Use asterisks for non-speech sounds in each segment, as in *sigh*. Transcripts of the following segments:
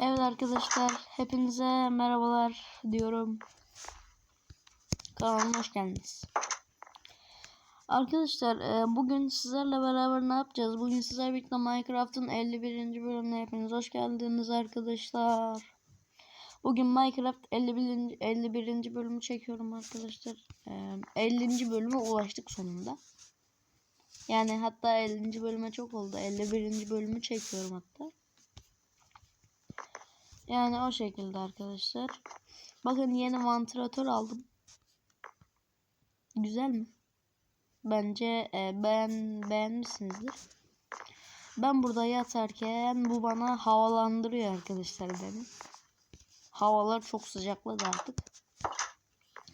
Evet arkadaşlar hepinize merhabalar diyorum. Kanalıma hoş geldiniz. Arkadaşlar e, bugün sizlerle beraber ne yapacağız? Bugün sizlerle birlikte Minecraft'ın 51. bölümüne hepiniz hoş geldiniz arkadaşlar. Bugün Minecraft 51. 51. bölümü çekiyorum arkadaşlar. E, 50. bölüme ulaştık sonunda. Yani hatta 50. bölüme çok oldu. 51. bölümü çekiyorum hatta. Yani o şekilde arkadaşlar. Bakın yeni vantilatör aldım. Güzel mi? Bence e, beğen beğenmişsinizdir. Ben burada yatarken bu bana havalandırıyor arkadaşlar beni. Havalar çok sıcakladı artık.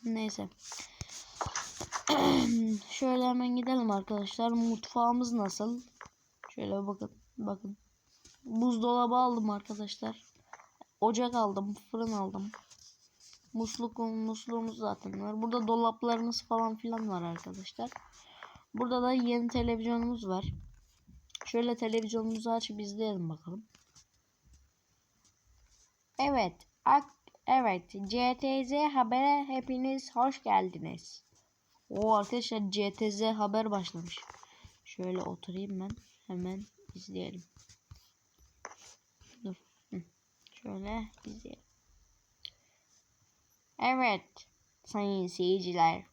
Neyse. *clears throat* Şöyle hemen gidelim arkadaşlar. Mutfağımız nasıl? Şöyle bakın. Bakın. Buzdolabı aldım arkadaşlar. Ocak aldım. Fırın aldım. Musluk, musluğumuz zaten var. Burada dolaplarımız falan filan var arkadaşlar. Burada da yeni televizyonumuz var. Şöyle televizyonumuzu açıp izleyelim bakalım. Evet. Ak evet. CTZ Haber'e hepiniz hoş geldiniz. O arkadaşlar CTZ Haber başlamış. Şöyle oturayım ben. Hemen izleyelim. Dur. Şöyle izleyelim. Evet sayın seyirciler.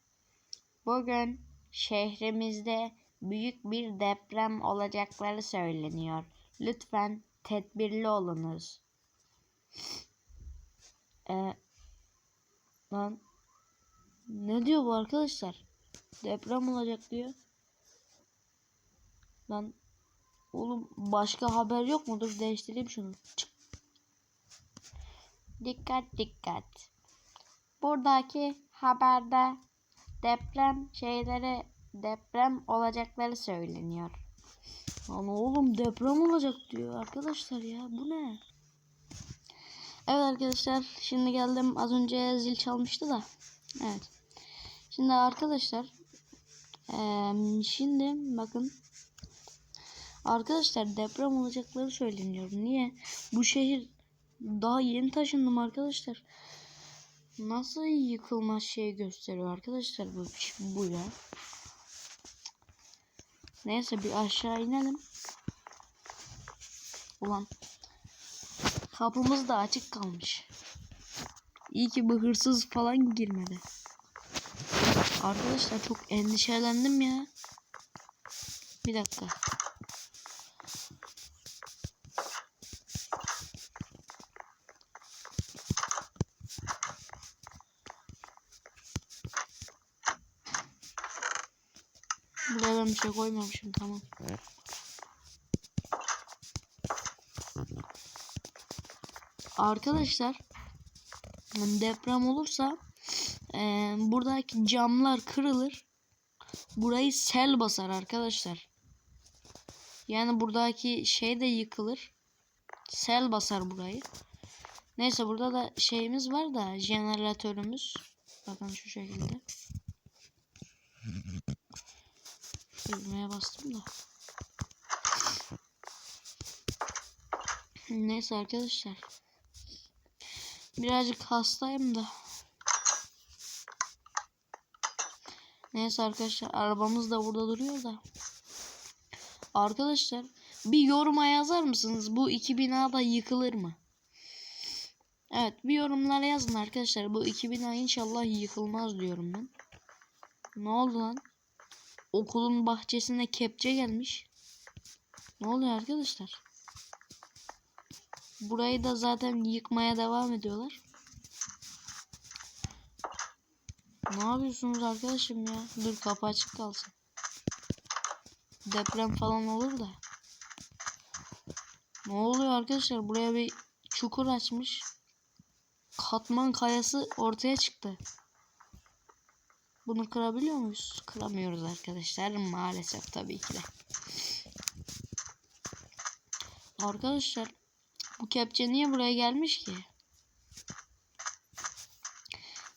Bugün şehrimizde büyük bir deprem olacakları söyleniyor. Lütfen tedbirli olunuz. Ee, lan ne diyor bu arkadaşlar? Deprem olacak diyor. Lan oğlum başka haber yok mudur? Değiştireyim şunu. Çık. Dikkat dikkat. Buradaki haberde deprem şeyleri deprem olacakları söyleniyor. Lan oğlum deprem olacak diyor arkadaşlar ya bu ne? Evet arkadaşlar şimdi geldim az önce zil çalmıştı da. Evet. Şimdi arkadaşlar şimdi bakın arkadaşlar deprem olacakları söyleniyor. Niye? Bu şehir daha yeni taşındım arkadaşlar. Nasıl yıkılmaz şey gösteriyor arkadaşlar bu bu ya. Neyse bir aşağı inelim. Ulan kapımız da açık kalmış. İyi ki bu hırsız falan girmedi. Arkadaşlar çok endişelendim ya. Bir dakika. Buraya ben bir şey koymamışım tamam. Arkadaşlar deprem olursa e, buradaki camlar kırılır. Burayı sel basar arkadaşlar. Yani buradaki şey de yıkılır. Sel basar burayı. Neyse burada da şeyimiz var da jeneratörümüz. Bakın şu şekilde. Üzmeye bastım da. Neyse arkadaşlar. Birazcık hastayım da. Neyse arkadaşlar arabamız da burada duruyor da. Arkadaşlar bir yoruma yazar mısınız? Bu iki bina da yıkılır mı? Evet bir yorumlara yazın arkadaşlar. Bu iki bina inşallah yıkılmaz diyorum ben. Ne oldu lan? Okulun bahçesine kepçe gelmiş. Ne oluyor arkadaşlar? Burayı da zaten yıkmaya devam ediyorlar. Ne yapıyorsunuz arkadaşım ya? Dur kapı açık kalsın. Deprem falan olur da. Ne oluyor arkadaşlar? Buraya bir çukur açmış. Katman kayası ortaya çıktı. Bunu kırabiliyor muyuz? Kıramıyoruz arkadaşlar. Maalesef tabii ki de. Arkadaşlar bu kepçe niye buraya gelmiş ki?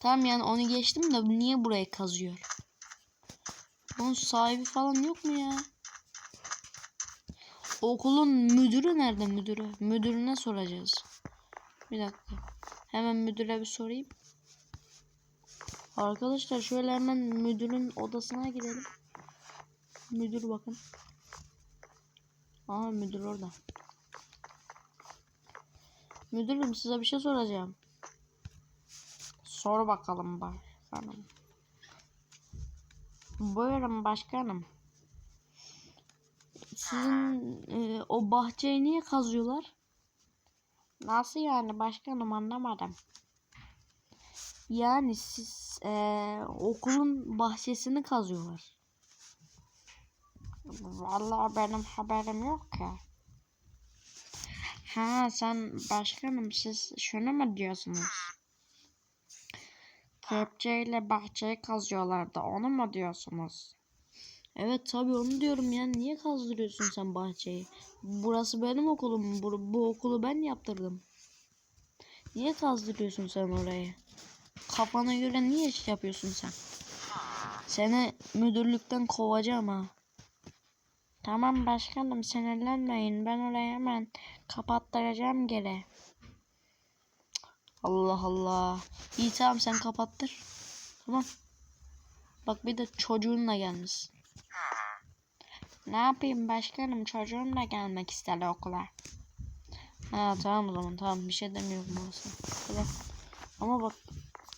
Tamam yani onu geçtim de niye buraya kazıyor? Bunun sahibi falan yok mu ya? okulun müdürü nerede müdürü? Müdürüne soracağız. Bir dakika. Hemen müdüre bir sorayım. Arkadaşlar şöyle hemen müdürün odasına gidelim. Müdür bakın. Aa müdür orada. Müdürüm size bir şey soracağım. Sor bakalım başkanım. Buyurun başkanım. Sizin e, o bahçeyi niye kazıyorlar? Nasıl yani başkanım anlamadım. Yani siz e, okulun bahçesini kazıyorlar. Vallahi benim haberim yok ki. Ha sen başkanım siz şunu mu diyorsunuz? Kepçeyle bahçeyi kazıyorlardı onu mu diyorsunuz? Evet tabii onu diyorum ya niye kazdırıyorsun sen bahçeyi? Burası benim okulum bu, bu okulu ben yaptırdım. Niye kazdırıyorsun sen orayı? Kafana göre niye iş yapıyorsun sen? Seni müdürlükten kovacağım ha. Tamam başkanım sinirlenmeyin. Ben orayı hemen kapattıracağım geri. Allah Allah. İyi tamam sen kapattır. Tamam. Bak bir de çocuğunla gelmiş. Ne yapayım başkanım çocuğum da gelmek istedi okula. Ha tamam o zaman tamam bir şey demiyorum orası. Tamam. Ama bak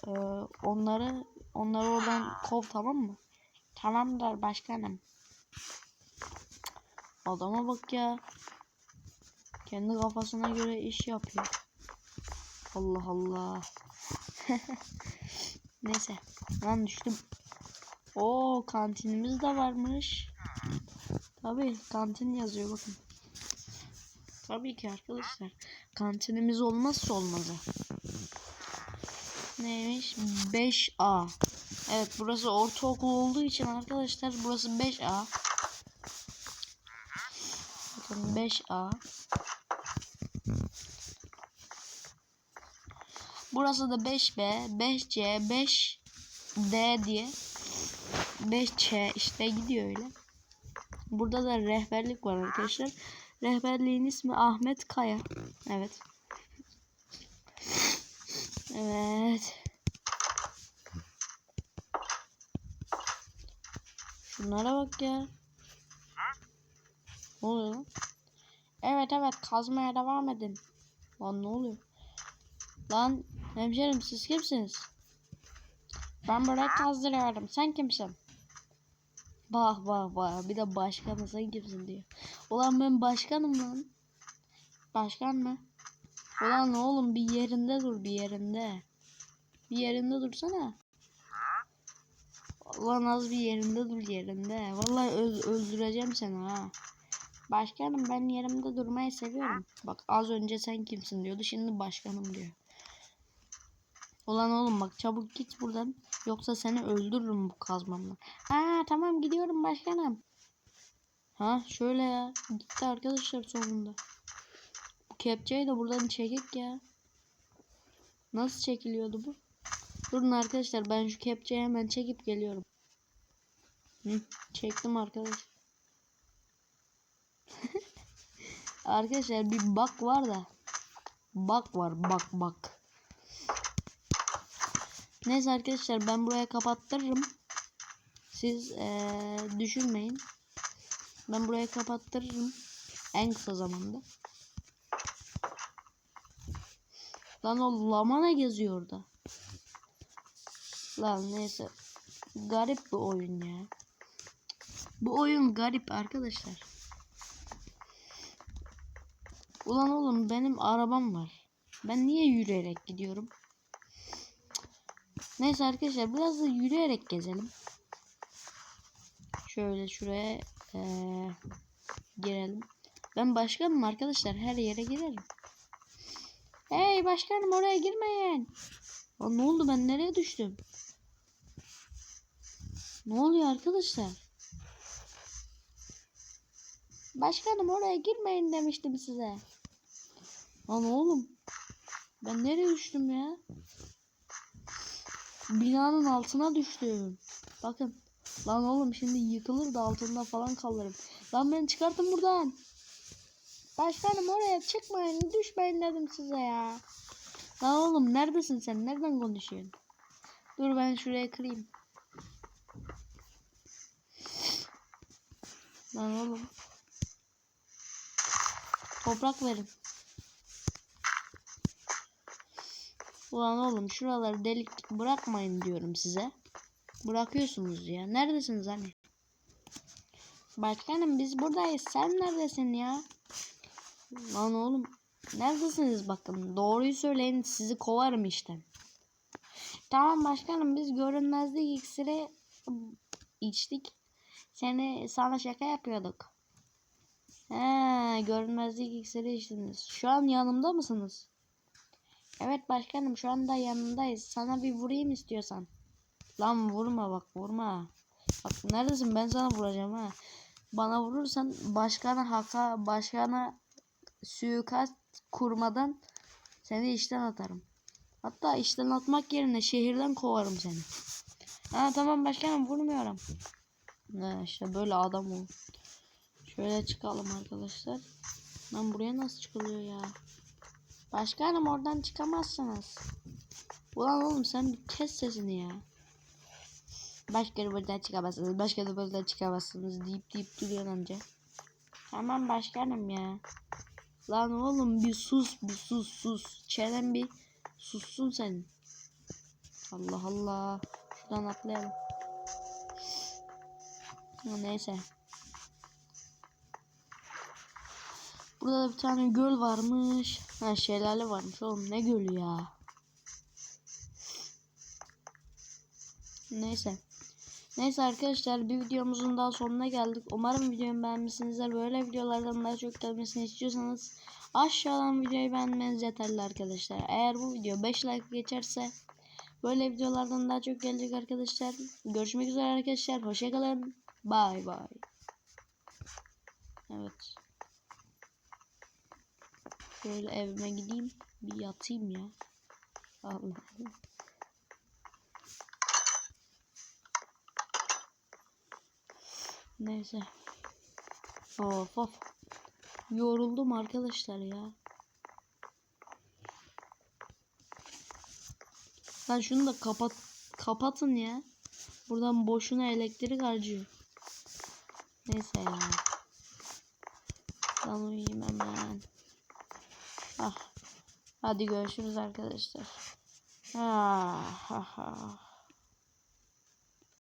e, onları onları oradan kov tamam mı? Tamamdır başkanım. Adama bak ya. Kendi kafasına göre iş yapıyor. Allah Allah. *laughs* Neyse. Lan düştüm. Oo kantinimiz de varmış. Tabii kantin yazıyor bakın. Tabii ki arkadaşlar. Kantinimiz olmazsa olmazı. Neymiş? 5A. Evet burası ortaokul olduğu için arkadaşlar burası 5A. Bakın 5A. Burası da 5B, 5C, 5D diye. 5C işte gidiyor öyle. Burada da rehberlik var arkadaşlar. Rehberliğin ismi Ahmet Kaya. Evet. Evet. Şunlara bak ya. Ne oluyor? Evet evet kazmaya devam edin. Lan ne oluyor? Lan hemşerim siz kimsiniz? Ben burayı kazdırıyorum. Sen kimsin? Bah bah bah. Bir de başkanı sen kimsin diyor. Ulan ben başkanım lan. Başkan mı? Ulan oğlum bir yerinde dur bir yerinde. Bir yerinde dursana. Ulan az bir yerinde dur yerinde. Vallahi öl- öldüreceğim seni ha. Başkanım ben yerimde durmayı seviyorum. Bak az önce sen kimsin diyordu. Şimdi başkanım diyor. Ulan oğlum bak çabuk git buradan. Yoksa seni öldürürüm bu kazmamla. Ha tamam gidiyorum başkanım. Ha şöyle ya. Gitti arkadaşlar sonunda. Bu kepçeyi de buradan çekek ya. Nasıl çekiliyordu bu? Durun arkadaşlar ben şu kepçeyi hemen çekip geliyorum. Hı, çektim arkadaşlar. *laughs* arkadaşlar bir bak var da. Bak var bak bak. Neyse arkadaşlar ben buraya kapattırırım. Siz ee, düşünmeyin. Ben buraya kapattırırım. En kısa zamanda. Lan o lamana geziyor orada. Lan neyse. Garip bir oyun ya. Bu oyun garip arkadaşlar. Ulan oğlum benim arabam var. Ben niye yürüyerek gidiyorum? Neyse arkadaşlar biraz da yürüyerek gezelim. Şöyle şuraya ee, girelim. Ben başkanım arkadaşlar her yere girerim. Hey başkanım oraya girmeyin. Aa, ne oldu ben nereye düştüm? Ne oluyor arkadaşlar? Başkanım oraya girmeyin demiştim size. Lan oğlum. Ben nereye düştüm ya? Binanın altına düştüm. Bakın. Lan oğlum şimdi yıkılır da altında falan kalırım. Lan beni çıkartın buradan. Başkanım oraya çıkmayın düşmeyin dedim size ya. Lan oğlum neredesin sen? Nereden konuşuyorsun? Dur ben şuraya kırayım. Lan oğlum. Toprak verin. Ulan oğlum şuraları delik bırakmayın diyorum size. Bırakıyorsunuz ya. Neredesiniz hani? Başkanım biz buradayız. Sen neredesin ya? Lan oğlum neredesiniz bakın. Doğruyu söyleyin sizi kovarım işten. Tamam başkanım biz görünmezlik iksiri içtik. Seni sana şaka yapıyorduk. He, görünmezlik iksiri içtiniz. Şu an yanımda mısınız? Evet başkanım şu anda yanındayız. Sana bir vurayım istiyorsan. Lan vurma bak vurma. Bak neredesin ben sana vuracağım ha. Bana vurursan başkana haka başkana suikast kurmadan seni işten atarım. Hatta işten atmak yerine şehirden kovarım seni. Ha tamam başkanım vurmuyorum. Ha işte böyle adam ol. Şöyle çıkalım arkadaşlar. Lan buraya nasıl çıkılıyor ya? Başkanım oradan çıkamazsınız. Ulan oğlum sen bir kes sesini ya. Başka buradan çıkamazsınız. Başka da buradan çıkamazsınız deyip deyip duruyor amca. Tamam başkanım ya. Lan oğlum bir sus bir sus sus. Çenen bir sussun senin. Allah Allah. Şuradan atlayalım. Neyse. Burada da bir tane göl varmış. Ha şelale varmış oğlum ne gölü ya. Neyse. Neyse arkadaşlar bir videomuzun daha sonuna geldik. Umarım videomu beğenmişsinizdir. Böyle videolardan daha çok gelmesini istiyorsanız aşağıdan videoyu beğenmeniz yeterli arkadaşlar. Eğer bu video 5 like geçerse böyle videolardan daha çok gelecek arkadaşlar. Görüşmek üzere arkadaşlar. Hoşçakalın. Bay bay. Evet. Şöyle evime gideyim. Bir yatayım ya. Allah Allah. Neyse. Of of. Yoruldum arkadaşlar ya. Lan şunu da kapat kapatın ya. Buradan boşuna elektrik harcıyor. Neyse ya. Ben uyuyayım hemen. Ah. Hadi görüşürüz arkadaşlar. Ah, ah, ah.